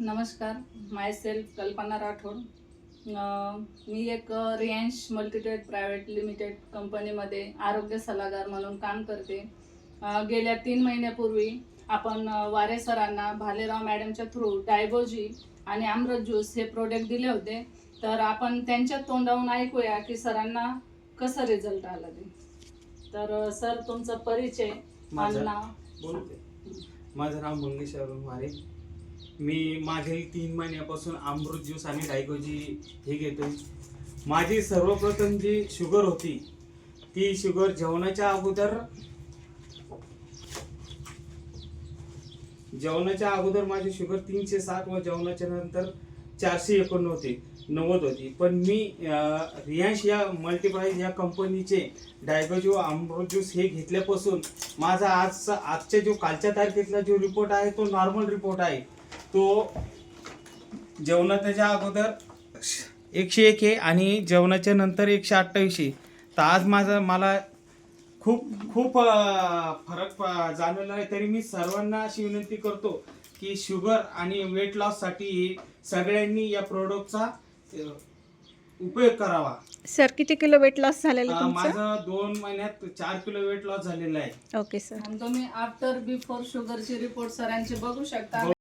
नमस्कार माय सेल्फ कल्पना राठोड. मी एक रियांश मल्टीटेड प्रायव्हेट लिमिटेड कंपनीमध्ये आरोग्य सल्लागार म्हणून काम करते. गेल्या तीन महिन्यापूर्वी आपण वारे सरांना भालेराव मॅडमच्या थ्रू डायबोजी आणि अमृत ज्यूस हे प्रोडक्ट दिले होते. तर आपण त्यांच्या तोंडावरून ऐकूया की सरांना कसं रिझल्ट आला ते. तर सर तुमचा परिचय माझं नाव. माझं नाव मंगेश अरुण मारे मी मागील तीन महिन्यापासून अमृत ज्यूस आणि डायगोजी हे घेतोय. माझी सर्वप्रथम जी शुगर होती ती शुगर जेवणाच्या अगोदर जेवणाच्या अगोदर माझी शुगर तीनशे सात व जेवणाच्या नंतर चारशे एकोण होती नव्वद होती. पण मी रियांश या मल्टीप्राईज या कंपनीचे डायगोजी व अमृत ज्यूस हे घेतल्यापासून माझा आजचा आजच्या जो कालच्या तारखेतला जो रिपोर्ट आहे तो नॉर्मल रिपोर्ट आहे. तो जेवणाच्या अगोदर एकशे एक आहे आणि जेवणाच्या नंतर एकशे अठ्ठावीस आहे. तर आज माझा मला खूप खूप फरक प- जाणवला आहे. तरी मी सर्वांना अशी विनंती करतो की शुगर आणि वेट लॉससाठी सगळ्यांनी या प्रोडक्टचा उपयोग करावा. सर किती किलो वेट लॉस झालेलं माझं दोन महिन्यात चार किलो वेट लॉस झालेला आहे. Okay sir. तुम्ही आफ्टर बिफोर शुगरची रिपोर्ट सरांची बघू शकता.